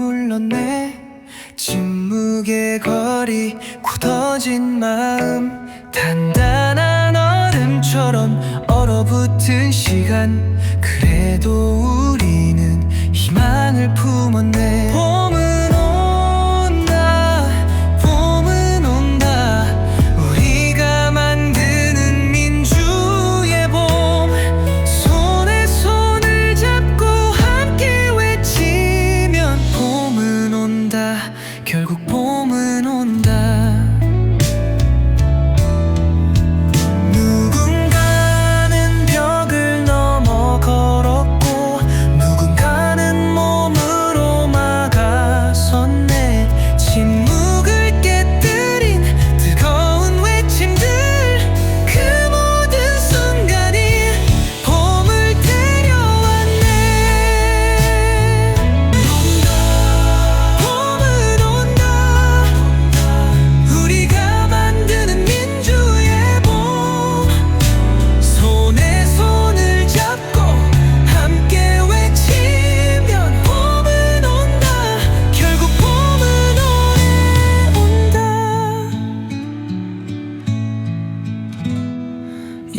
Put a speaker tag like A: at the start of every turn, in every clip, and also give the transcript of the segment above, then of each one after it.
A: 흘렀네. 침묵의 거리 굳어진 마음. 단단한 얼음처럼 얼어붙은 시간. 그래도 우리는 희망을 품었네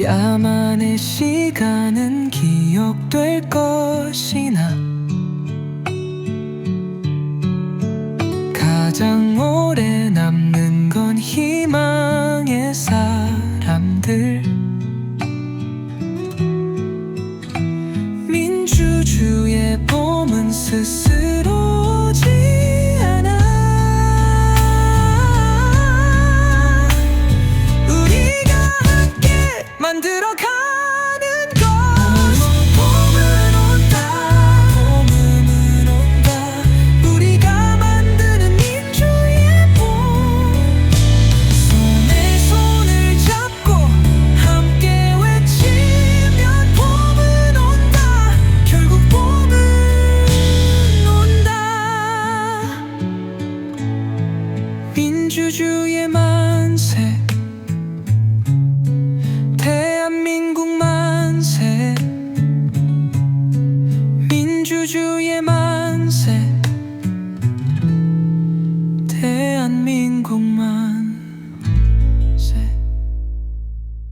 A: 야만의 시간은 기억될 것이나 가장 오래 남는 건 희망의 사람들. 민주주의 봄은 스스로 민주주의 만세 대한민국 만세 민주주의